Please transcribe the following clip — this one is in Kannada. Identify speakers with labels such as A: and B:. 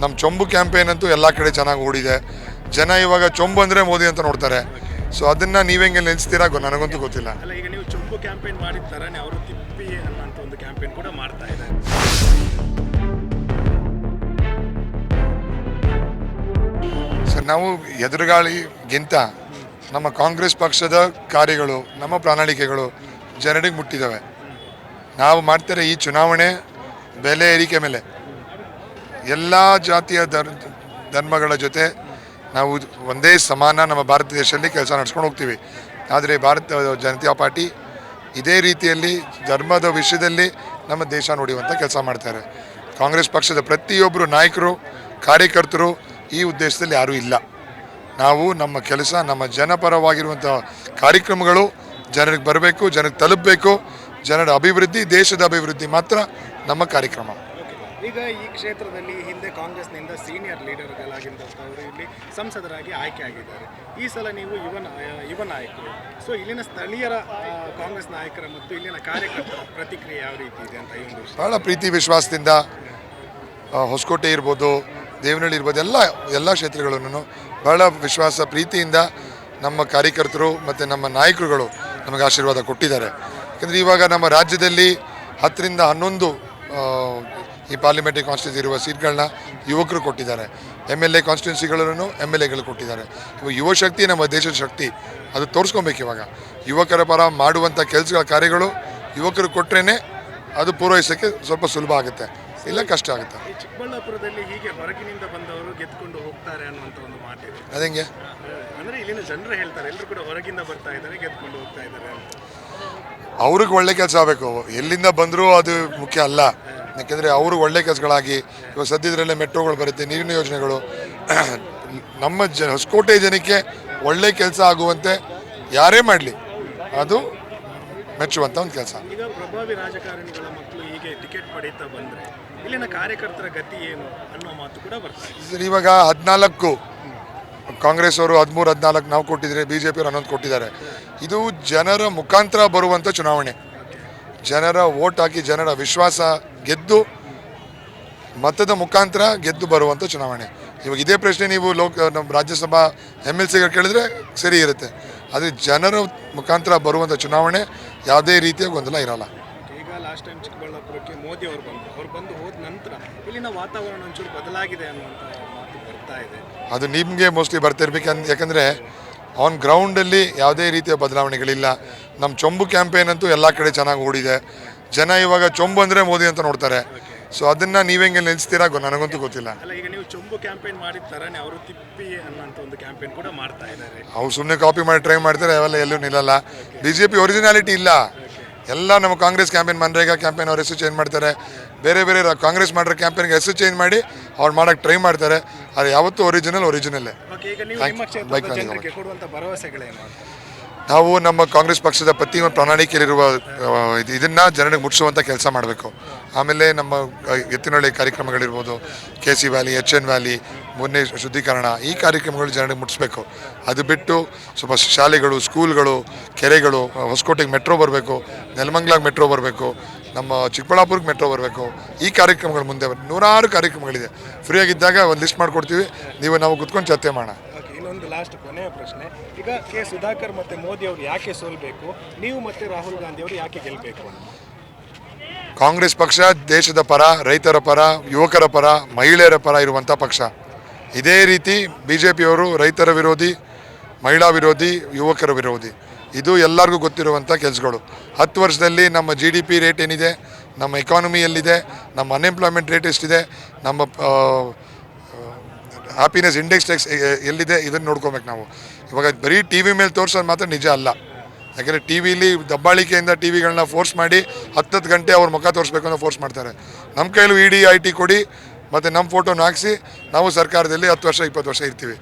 A: ನಮ್ಮ ಚೊಂಬು ಕ್ಯಾಂಪೇನ್ ಅಂತೂ ಎಲ್ಲ ಕಡೆ ಚೆನ್ನಾಗಿ ಓಡಿದೆ. ಜನ ಇವಾಗ ಚೊಂಬು ಅಂದರೆ ಮೋದಿ ಅಂತ ನೋಡ್ತಾರೆ. ಸೊ ಅದನ್ನು ನೀವೆಂಗೆ ನೆನೆಸ್ತೀರಾ ಗೊ- ನನಗಂತೂ ಗೊತ್ತಿಲ್ಲ.
B: ಅಲ್ಲ ಈಗ ನೀವು ಚೊಂಬು ಕ್ಯಾಂಪೇನ್ ಮಾಡಿದ ಥರನೇ ಅವರು ತಿಪ್ಪಿ ಅನ್ನೋಂಥ ಒಂದು ಕ್ಯಾಂಪೇನ್ ಕೂಡ ಮಾಡ್ತಾ ಇದ್ದಾರೆ.
A: ಸರ್ ನಾವು ಎದುರುಗಾಳಿಗಿಂತ ನಮ್ಮ ಕಾಂಗ್ರೆಸ್ ಪಕ್ಷದ ಕಾರ್ಯಗಳು ನಮ್ಮ ಪ್ರಣಾಳಿಕೆಗಳು ಜನರಿಗೆ ಮುಟ್ಟಿದ್ದಾವೆ ನಾವು ಮಾಡ್ತಿರೋ ಈ ಚುನಾವಣೆ ಬೆಲೆ ಏರಿಕೆ ಮೇಲೆ. ಎಲ್ಲ ಜಾತಿಯ ಧರ್, ಧರ್ಮಗಳ ಜೊತೆ ನಾವು ಒಂದೇ ಸಮಾನ ನಮ್ಮ ಭಾರತ ದೇಶದಲ್ಲಿ ಕೆಲಸ ನಡ್ಸ್ಕೊಂಡು ಹೋಗ್ತೀವಿ. ಆದರೆ ಭಾರತ ಜನತಾ ಪಾರ್ಟಿ ಇದೇ ರೀತಿಯಲ್ಲಿ ಧರ್ಮದ ವಿಷಯದಲ್ಲಿ ನಮ್ಮ ದೇಶ ನೋಡುವಂಥ ಕೆಲಸ ಮಾಡ್ತಾರೆ. ಕಾಂಗ್ರೆಸ್ ಪಕ್ಷದ ಪ್ರತಿಯೊಬ್ಬರು ನಾಯಕರು, ಕಾರ್ಯಕರ್ತರು ಈ ಉದ್ದೇಶದಲ್ಲಿ ಯಾರೂ ಇಲ್ಲ. ನಾವು ನಮ್ಮ ಕೆಲಸ, ನಮ್ಮ ಜನಪರವಾಗಿರುವಂಥ ಕಾರ್ಯಕ್ರಮಗಳು ಜನರಿಗೆ ಬರಬೇಕು ಜನಕ್ಕೆ ತಲುಪಬೇಕು, ಜನರ ಅಭಿವೃದ್ಧಿ, ದೇಶದ ಅಭಿವೃದ್ಧಿ ಮಾತ್ರ ನಮ್ಮ ಕಾರ್ಯಕ್ರಮ.
B: ಈಗ ಈ ಕ್ಷೇತ್ರದಲ್ಲಿ ಹಿಂದೆ ಕಾಂಗ್ರೆಸ್ನಿಂದ ಸೀನಿಯರ್ ಲೀಡರ್ಗಳಾಗಿದ್ದಂಥವರು ಇಲ್ಲಿ ಸಂಸದರಾಗಿ ಆಯ್ಕೆ ಆಗಿದ್ದಾರೆ. ಈ ಸಲ ನೀವು ಯುವ ಯುವ ನಾಯಕರು. ಸೊ ಇಲ್ಲಿನ ಸ್ಥಳೀಯರ ಕಾಂಗ್ರೆಸ್ ನಾಯಕರ ಮತ್ತು ಇಲ್ಲಿನ ಕಾರ್ಯಕರ್ತರ ಪ್ರತಿಕ್ರಿಯೆ ಯಾವ ರೀತಿ ಇದೆ ಅಂತ ಹೇಳಿ
A: ಭಾಳ ಪ್ರೀತಿ ವಿಶ್ವಾಸದಿಂದ ಹೊಸಕೋಟೆ ಇರ್ಬೋದು, ದೇವನಹಳ್ಳಿ ಇರ್ಬೋದು, ಎಲ್ಲ ಎಲ್ಲ ಕ್ಷೇತ್ರಗಳನ್ನು ಭಾಳ ವಿಶ್ವಾಸ, ಪ್ರೀತಿಯಿಂದ ನಮ್ಮ ಕಾರ್ಯಕರ್ತರು ಮತ್ತು ನಮ್ಮ ನಾಯಕರುಗಳು ನಮಗೆ ಆಶೀರ್ವಾದ ಕೊಟ್ಟಿದ್ದಾರೆ. ಯಾಕಂದರೆ ಇವಾಗ ನಮ್ಮ ರಾಜ್ಯದಲ್ಲಿ ಹತ್ತರಿಂದ ಹನ್ನೊಂದು ಈ ಪಾರ್ಲಿಮೆಂಟ್ರಿ ಕಾನ್ಸ್ಟಿಟ್ಯೂನ್ಸಿ ಇರುವ ಸೀಟ್ಗಳನ್ನ ಯುವಕರು ಕೊಟ್ಟಿದ್ದಾರೆ. ಎಂ ಎಲ್ ಎ ಕಾನ್ಸ್ಟಿಟ್ಯೂನ್ಸಿಗಳನ್ನು ಎಂ ಎಲ್ ಎಗಳು ಕೊಟ್ಟಿದ್ದಾರೆ. ಇವಾಗ ಯುವ ಶಕ್ತಿ ನಮ್ಮ ದೇಶದ ಶಕ್ತಿ. ಅದು ತೋರಿಸ್ಕೊಬೇಕು ಇವಾಗ. ಯುವಕರ ಪರ ಮಾಡುವಂಥ ಕೆಲಸಗಳ ಕಾರ್ಯಗಳು ಯುವಕರು ಕೊಟ್ಟರೆ ಅದು ಪೂರೈಸೋಕ್ಕೆ ಸ್ವಲ್ಪ ಸುಲಭ ಆಗುತ್ತೆ. ಇಲ್ಲ ಕಷ್ಟ ಆಗುತ್ತೆ.
B: ಚಿಕ್ಕಬಳ್ಳಾಪುರದಲ್ಲಿ ಹೀಗೆ ಹೊರಗಿನಿಂದ ಬಂದವರು ಗೆದ್ದುಕೊಂಡು ಹೋಗ್ತಾರೆ ಅನ್ನುವಂಥ ಒಂದು ಮಾತಿದೆ
A: ಅದಂಗೆ?
B: ಅಂದರೆ ಇಲ್ಲಿನ ಜನರು ಹೇಳ್ತಾರೆ ಎಲ್ಲರೂ ಕೂಡ ಹೊರಗಿಂದ ಬರ್ತಾ ಇದ್ದಾರೆ ಗೆದ್ದುಕೊಂಡು ಹೋಗ್ತಾ ಇದ್ದಾರೆ
A: ಅವ್ರಿಗೆ ಒಳ್ಳೆ ಕೆಲಸ ಆಗಬೇಕು. ಎಲ್ಲಿಂದ ಬಂದರೂ ಅದು ಮುಖ್ಯ ಅಲ್ಲ. ಯಾಕೆಂದರೆ ಅವರು ಒಳ್ಳೆ ಕೆಲಸಗಳಾಗಿ ಇವಾಗ ಸದ್ಯದರಲ್ಲೇ ಮೆಟ್ರೋಗಳು ಬರುತ್ತೆ ನೀರಿನ ಯೋಜನೆಗಳು. ನಮ್ಮ ಜ ಹೊಸಕೋಟೆ ಜನಕ್ಕೆ ಒಳ್ಳೆ ಕೆಲಸ ಆಗುವಂತೆ ಯಾರೇ ಮಾಡಲಿ ಅದು ಮೆಚ್ಚುವಂಥ ಒಂದು ಕೆಲಸ.
B: ಪ್ರಭಾವಿ ರಾಜಕಾರಣಿಗಳ ಮಕ್ಕಳು ಹೀಗೆ ಟಿಕೆಟ್ ಪಡೀತಾ ಬಂದರೆ ಇಲ್ಲಿನ ಕಾರ್ಯಕರ್ತರ ಗತಿ ಏನು ಅನ್ನೋ ಮಾತು ಕೂಡ ಬರ್ತದೆ
A: ಸರ್ ಇವಾಗ ಹದಿನಾಲ್ಕು ಕಾಂಗ್ರೆಸ್ ಅವರು ಹದಿಮೂರು ಹದಿನಾಲ್ಕು ನಾವು ಕೊಟ್ಟಿದ್ರೆ ಬಿ ಜೆ ಪಿಯವರು ಹನ್ನೊಂದು ಕೊಟ್ಟಿದ್ದಾರೆ. ಇದು ಜನರ ಮುಖಾಂತರ ಬರುವಂಥ ಚುನಾವಣೆ. ಜನರ ವೋಟ್ ಹಾಕಿ ಜನರ ವಿಶ್ವಾಸ ಗೆದ್ದು ಮತದ ಮುಖಾಂತರ ಗೆದ್ದು ಬರುವಂಥ ಚುನಾವಣೆ. ಇವಾಗ ಇದೇ ಪ್ರಶ್ನೆ ನೀವು ಲೋಕ ನಮ್ಮ ರಾಜ್ಯಸಭಾ ಎಂ ಎಲ್ ಸಿಗಳು ಕೇಳಿದ್ರೆ ಸರಿ ಇರುತ್ತೆ. ಆದರೆ ಜನರ ಮುಖಾಂತರ ಬರುವಂಥ ಚುನಾವಣೆ ಯಾವುದೇ ರೀತಿಯ ಗೊಂದಲ ಇರಲ್ಲ.
B: ಈಗ ಲಾಸ್ಟ್ ಟೈಮ್ ಚಿಕ್ಕಬಳ್ಳಾಪುರಕ್ಕೆ ಮೋದಿ ಅವರು ಬಂದರು. ಅವ್ರು ಬಂದು ಹೋದ ನಂತರ ಇಲ್ಲಿನ ವಾತಾವರಣ ಒಂಚೂರು ಬದಲಾಗಿದೆ ಅನ್ನುವಂಥ ಮಾತು ಬರ್ತಾ ಇದೆ.
A: ಅದು ನಿಮಗೆ ಮೋಸ್ಟ್ಲಿ ಬರ್ತಿರ್ಬೇಕು ಯಾಕಂದರೆ ಆನ್ ಗ್ರೌಂಡಲ್ಲಿ ಯಾವುದೇ ರೀತಿಯ ಬದಲಾವಣೆಗಳಿಲ್ಲ. ನಮ್ಮ ಚೊಂಬು ಕ್ಯಾಂಪೇನ್ ಅಂತೂ ಎಲ್ಲ ಕಡೆ ಚೆನ್ನಾಗಿ ಓಡಿದೆ. ಜನ ಇವಾಗ ಚೊಂಬು ಅಂದ್ರೆ ಮೋದಿ ಅಂತ ನೋಡ್ತಾರೆ. ಸೊ ಅದನ್ನ ನೀವೆಂಗೆ ನೆನೆಸ್ತೀರಾ? ಗೊ- ನನಗಂತೂ ಗೊತ್ತಿಲ್ಲ.
B: ಅಲ್ಲ ಈಗ ನೀವು ಚೊಂಬು ಕ್ಯಾಂಪೇನ್ ಮಾಡಿದ ಥರನೇ ಅವರು ತಿಪ್ಪಿ ಅನ್ನೋಂಥ ಒಂದು ಕ್ಯಾಂಪೇನ್ ಕೂಡ ಮಾಡ್ತಾ ಇದ್ದಾರೆ.
A: ಅವ್ರು ಸುಮ್ಮನೆ ಕಾಪಿ ಮಾಡಿ ಟ್ರೈ ಮಾಡ್ತಾರೆ ಅವೆಲ್ಲ ಎಲ್ಲೂ ನಿಲ್ಲಲ್ಲ. ಬಿ ಜೆ ಪಿ ಒರಿಜಿನಾಲಿಟಿ ಇಲ್ಲ. ಎಲ್ಲ ನಮ್ಮ ಕಾಂಗ್ರೆಸ್ ಕ್ಯಾಂಪೇನ್ ಮನ್ರೇಗಾ ಕ್ಯಾಂಪೇನ್ ಅವ್ರ ಹೆಸರು ಚೇಂಜ್ ಮಾಡ್ತಾರೆ. ಬೇರೆ ಬೇರೆ ರ- ಕಾಂಗ್ರೆಸ್ ಮಾಡಿರೋ ಕ್ಯಾಂಪೇನ್ಗೆ ಹೆಸರು ಚೇಂಜ್ ಮಾಡಿ ಅವ್ರು ಮಾಡೋಕ್ಕೆ ಟ್ರೈ ಮಾಡ್ತಾರೆ. ಅದು ಯಾವತ್ತೂ ಒರಿಜಿನಲ್ ಒರಿಜಿನಲ್
B: ಓಕೆ ಈಗ ನೀವು ನಿಮ್ಮ
A: you.
B: ಕ್ಷೇತ್ರದ
A: Bike rally
B: ಜನರಿಗೆ ಕೊಡುವಂಥ ಭರವಸೆಗಳೇನು ಅಂತ?
A: ನಾವು ನಮ್ಮ ಕಾಂಗ್ರೆಸ್ ಪಕ್ಷದ ಪ್ರತಿ ಒಂದು ಪ್ರಣಾಳಿಕೆಯಲ್ಲಿರುವ ಇದನ್ನ ಜನರಿಗೆ ಮುಟ್ಟಿಸುವಂಥ ಕೆಲಸ ಮಾಡಬೇಕು. ಆಮೇಲೆ ನಮ್ಮ ಆ, Ettinahalli ಕಾರ್ಯಕ್ರಮಗಳಿರ್ಬೋದು K C valley H N valley ಮೊನ್ನೆ ಶುದ್ಧೀಕರಣ ಈ ಕಾರ್ಯಕ್ರಮಗಳು ಜನರಿಗೆ ಮುಟ್ಟಿಸ್ಬೇಕು. ಅದು ಬಿಟ್ಟು ಸ್ವಲ್ಪ ಶಾಲೆಗಳು ಸ್ಕೂಲ್ಗಳು ಕೆರೆಗಳು ಹೊಸಕೋಟೆಗೆ ಮೆಟ್ರೋ ಬರಬೇಕು ನೆಲಮಂಗ್ಲಾಗ್ ಮೆಟ್ರೋ ಬರಬೇಕು ನಮ್ಮ ಚಿಕ್ಕಬಳ್ಳಾಪುರಕ್ಕೆ ಮೆಟ್ರೋ ಬರಬೇಕು ಈ ಕಾರ್ಯಕ್ರಮಗಳು ಮುಂದೆ ನೂರಾರು ಕಾರ್ಯಕ್ರಮಗಳಿದೆ. ಫ್ರೀಯಾಗಿದ್ದಾಗ ಒಂದು ಲಿಸ್ಟ್ ಮಾಡಿಕೊಡ್ತೀವಿ. ನೀವು ನಾವು ಕುತ್ಕೊಂಡು ಚರ್ಚೆ ಮಾಡೋಣ.
B: ಇನ್ನೊಂದು ಲಾಸ್ಟ್ ಕೊನೆಯ ಪ್ರಶ್ನೆ. ಈಗ ಕೆ ಸುಧಾಕರ್ ಮತ್ತು ಮೋದಿ ಅವರು ಯಾಕೆ ಸೋಲ್ಬೇಕು? ನೀವು ಮತ್ತು ರಾಹುಲ್ ಗಾಂಧಿ ಅವರು ಯಾಕೆ ಗೆಲ್ಲಬೇಕು
A: ಕಾಂಗ್ರೆಸ್ ಪಕ್ಷ ದೇಶದ ಪರ, ರೈತರ ಪರ, ಯುವಕರ ಪರ, ಮಹಿಳೆಯರ ಪರ ಇರುವಂಥ ಪಕ್ಷ. ಇದೇ ರೀತಿ ಬಿ ಜೆ ಪಿಯವರು ರೈತರ ವಿರೋಧಿ, ಮಹಿಳಾ ವಿರೋಧಿ, ಯುವಕರ ವಿರೋಧಿ. ಇದು ಎಲ್ಲರಿಗೂ ಗೊತ್ತಿರುವಂಥ ಕೆಲಸಗಳು. ಹತ್ತು ವರ್ಷದಲ್ಲಿ ನಮ್ಮ ಜಿ ಡಿ ಪಿ ರೇಟ್ ಏನಿದೆ, ನಮ್ಮ ಎಕಾನಮಿ ಎಲ್ಲಿದೆ, ನಮ್ಮ ಅನ್ಎಂಪ್ಲಾಯ್ಮೆಂಟ್ ರೇಟ್ ಎಷ್ಟಿದೆ, ನಮ್ಮ ಹ್ಯಾಪಿನೆಸ್ ಇಂಡೆಕ್ಸ್ ಟೆಕ್ಸ್ ಎಲ್ಲಿದೆ, ಇದನ್ನು ನೋಡ್ಕೋಬೇಕು ನಾವು. ಇವಾಗ ಬರೀ ಟಿ ವಿ ಮೇಲೆ ತೋರಿಸೋದು ಮಾತ್ರ ನಿಜ ಅಲ್ಲ. ಯಾಕಂದರೆ ಟಿ ವಿಲಿ ದಬ್ಬಾಳಿಕೆಯಿಂದ ಟಿ ವಿಗಳನ್ನ ಫೋರ್ಸ್ ಮಾಡಿ ಹತ್ತತ್ತು ಗಂಟೆ ಅವ್ರ ಮುಖ ತೋರಿಸ್ಬೇಕು ಅಂತ ಫೋರ್ಸ್ ಮಾಡ್ತಾರೆ. ನಮ್ಮ ಕೈಲೂ ಇ ಡಿ ಐ ಟಿ ಕೊಡಿ, ಮತ್ತು ನಮ್ಮ ಫೋಟೋನ ಹಾಕಿಸಿ, ನಾವು ಸರ್ಕಾರದಲ್ಲಿ ಹತ್ತು ವರ್ಷ, ಇಪ್ಪತ್ತು ವರ್ಷ ಇರ್ತೀವಿ.